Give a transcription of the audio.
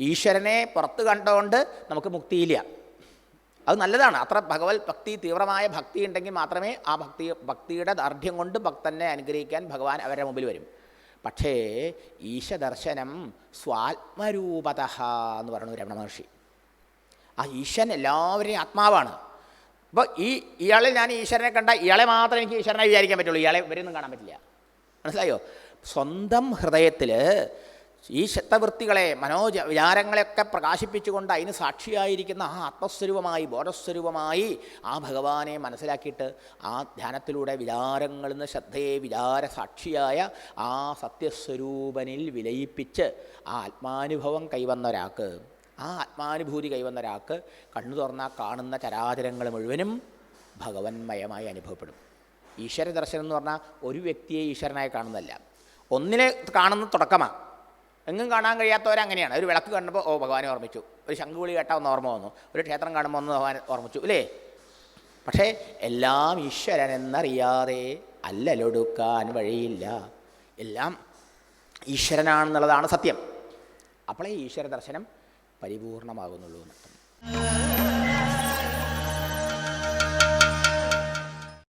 ഈശ്വരനെ പുറത്ത് കണ്ടുകൊണ്ട് നമുക്ക് മുക്തിയില്ല. അത് നല്ലതാണ്. അത്ര ഭഗവത് ഭക്തി തീവ്രമായ ഭക്തി ഉണ്ടെങ്കിൽ മാത്രമേ ആ ഭക്തി ഭക്തിയുടെ ദാർഢ്യം കൊണ്ട് ഭക്തനെ അനുഗ്രഹിക്കാൻ ഭഗവാൻ അവരുടെ മുമ്പിൽ വരും. പക്ഷേ ഈശദർശനം സ്വാത്മരൂപത എന്ന് പറയുന്നു രമണ മഹർഷി. ആ ഈശ്വരൻ എല്ലാവരെയും ആത്മാവാണ്. അപ്പോൾ ഈ ഇയാളിൽ ഞാൻ ഈശ്വരനെ കണ്ട ഇയാളെ മാത്രമേ എനിക്ക് ഈശ്വരനെ വിചാരിക്കാൻ പറ്റുള്ളൂ. ഇയാളെ ഇവരൊന്നും കാണാൻ പറ്റില്ല. മനസ്സിലായോ? സ്വന്തം ഹൃദയത്തിൽ ഈ ശക്തവൃത്തികളെ മനോജ വിചാരങ്ങളെയൊക്കെ പ്രകാശിപ്പിച്ചുകൊണ്ട് അതിന് സാക്ഷിയായിരിക്കുന്ന ആ ആത്മസ്വരൂപമായി ബോധസ്വരൂപമായി ആ ഭഗവാനെ മനസ്സിലാക്കിയിട്ട് ആ ധ്യാനത്തിലൂടെ വിചാരങ്ങളിൽ നിന്ന് ശ്രദ്ധയെ വിചാര സാക്ഷിയായ ആ സത്യസ്വരൂപനിൽ വിലയിപ്പിച്ച് ആ ആത്മാനുഭവം കൈവന്ന ഒരാൾക്ക് ആ ആത്മാനുഭൂതി കൈവന്ന ഒരാൾക്ക് കണ്ണു തുറന്നാൽ കാണുന്ന ചരാചരങ്ങൾ മുഴുവനും ഭഗവന്മയമായി അനുഭവപ്പെടും. ഈശ്വര ദർശനം എന്ന് പറഞ്ഞാൽ ഒരു വ്യക്തിയെ ഈശ്വരനായി കാണുന്നതല്ല. ഒന്നിനെ കാണുന്ന തുടക്കമാണ് എങ്ങും കാണാൻ കഴിയാത്തവരങ്ങനെയാണ് ഒരു വിളക്ക് കണ്ടപ്പോൾ ഓ ഭഗവാനെ ഓർമ്മിച്ചു. ഒരു ശംഖുവിളി കേട്ടാൽ ഒന്ന് ഓർമ്മ വന്നു. ഒരു ക്ഷേത്രം കാണുമ്പോൾ ഒന്ന് ഭഗവാൻ ഓർമ്മിച്ചു അല്ലേ പക്ഷേ എല്ലാം ഈശ്വരൻ എന്നറിയാതെ അല്ലലൊടുക്കാൻ വഴിയില്ല. എല്ലാം ഈശ്വരനാണെന്നുള്ളതാണ് സത്യം. അപ്പോഴേ ഈശ്വര ദർശനം പരിപൂർണമാകുന്നുള്ളൂ എന്നർത്ഥം